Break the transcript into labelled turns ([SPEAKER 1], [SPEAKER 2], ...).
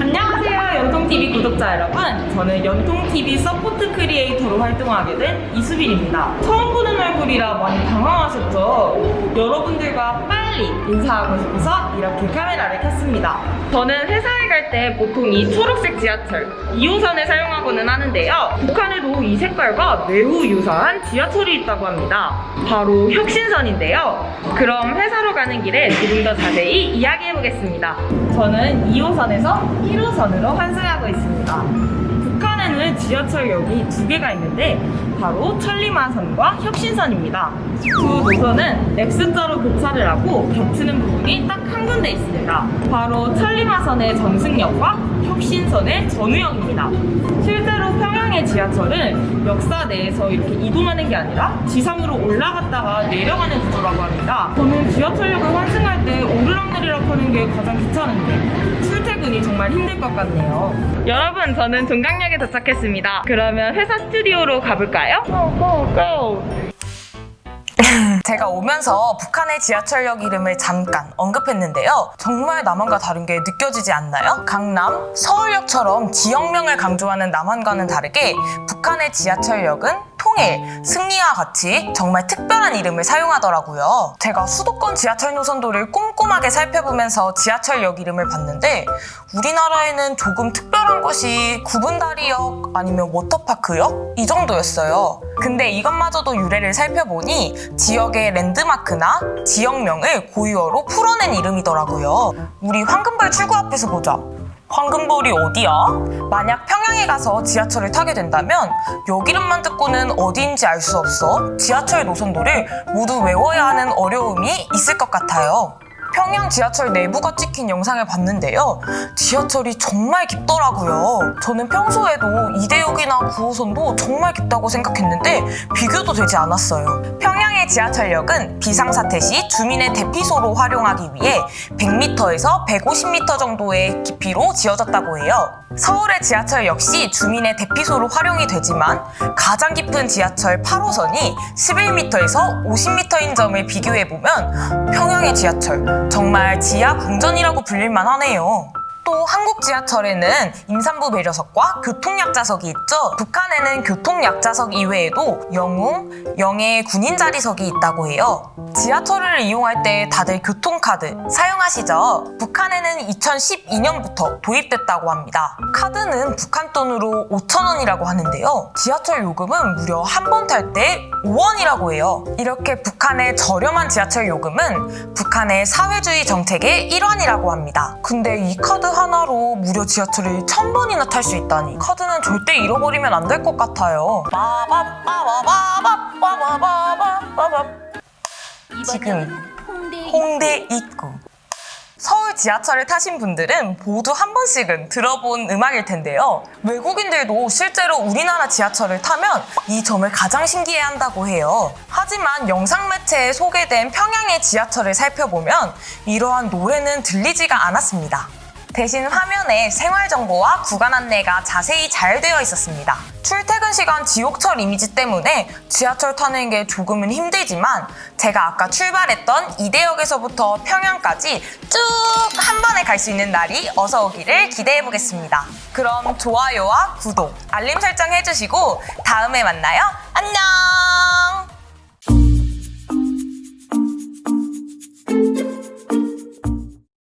[SPEAKER 1] 안녕하세요 연통TV 구독자 여러분 저는 연통TV 서포트 크리에이터로 활동하게 된 이수빈입니다 처음 보는 얼굴이라 많이 당황하셨죠? 여러분들과 빨리 인사하고 싶어서 이렇게 카메라를 켰습니다. 저는 회사에 갈 때 보통 이 초록색 지하철 2호선을 사용하고는 하는데요. 북한에도 이 색깔과 매우 유사한 지하철이 있다고 합니다. 바로 혁신선인데요. 그럼 회사로 가는 길에 조금 더 자세히 이야기해보겠습니다. 저는 2호선에서 1호선으로 환승하고 있습니다. 지하철역이 두 개가 있는데 바로 천리마선과 혁신선입니다. 두 노선은 X자로 교차를 하고 겹치는 부분이 딱 한 군데 있습니다. 바로 천리마선의 전승역과 혁신선의 전우역입니다. 실제로 평양의 지하철은 역사 내에서 이렇게 이동하는 게 아니라 지상으로 올라갔다가 내려가는 구조라고 합니다. 지하철역을 환승할 때 오르락내리락 하는 게 가장 귀찮은데 출퇴근이 정말 힘들 것 같네요. 여러분, 저는 종강역에 도착했습니다. 그러면 회사 스튜디오로 가볼까요? 고, 고, 고! 제가 오면서 북한의 지하철역 이름을 잠깐 언급했는데요. 정말 남한과 다른 게 느껴지지 않나요? 강남, 서울역처럼 지역명을 강조하는 남한과는 다르게 북한의 지하철역은 통일, 승리와 같이 정말 특별한 이름을 사용하더라고요. 제가 수도권 지하철 노선도를 꼼꼼하게 살펴보면서 지하철역 이름을 봤는데 우리나라에는 조금 특별한 것이 구분다리역 아니면 워터파크역 이 정도였어요. 근데 이것마저도 유래를 살펴보니 지역의 랜드마크나 지역명을 고유어로 풀어낸 이름이더라고요. 우리 황금벌 출구 앞에서 보자. 황금벌이 어디야? 만약 평양에 가서 지하철을 타게 된다면 역 이름만 듣고는 어디인지 알 수 없어 지하철 노선도를 모두 외워야 하는 어려움이 있을 것 같아요. 평양 지하철 내부가 찍힌 영상을 봤는데요. 지하철이 정말 깊더라고요. 저는 평소에도 이대역이나 9호선도 정말 깊다고 생각했는데 비교도 되지 않았어요. 평양의 지하철역은 비상사태 시 주민의 대피소로 활용하기 위해 100m에서 150m 정도의 깊이로 지어졌다고 해요. 서울의 지하철 역시 주민의 대피소로 활용이 되지만 가장 깊은 지하철 8호선이 11m에서 50m인 점을 비교해보면 평양의 지하철 정말 지하 궁전이라고 불릴만 하네요. 또 한국 지하철에는 임산부 배려석과 교통약자석이 있죠. 북한에는 교통약자석 이외에도 영웅, 영예 군인 자리석이 있다고 해요. 지하철을 이용할 때 다들 교통카드 사용하시죠? 북한에는 2012년부터 도입됐다고 합니다. 카드는 북한 돈으로 5,000원이라고 하는데요. 지하철 요금은 무려 한 번 탈 때 5원이라고 해요. 이렇게 북한의 저렴한 지하철 요금은 북한의 사회주의 정책의 일환이라고 합니다. 근데 이 카드 하나로 무료 지하철을 천 번이나 탈 수 있다니 카드는 절대 잃어버리면 안 될 것 같아요 지금 홍대 입구 서울 지하철을 타신 분들은 모두 한 번씩은 들어본 음악일 텐데요. 외국인들도 실제로 우리나라 지하철을 타면 이 점을 가장 신기해 한다고 해요. 하지만 영상 매체에 소개된 평양의 지하철을 살펴보면 이러한 노래는 들리지가 않았습니다. 대신 화면에 생활 정보와 구간 안내가 자세히 잘 되어 있었습니다. 출퇴근 시간 지옥철 이미지 때문에 지하철 타는 게 조금은 힘들지만 제가 아까 출발했던 이대역에서부터 평양까지 쭉 한 번에 갈 수 있는 날이 어서 오기를 기대해 보겠습니다. 그럼 좋아요와 구독, 알림 설정 해주시고 다음에 만나요.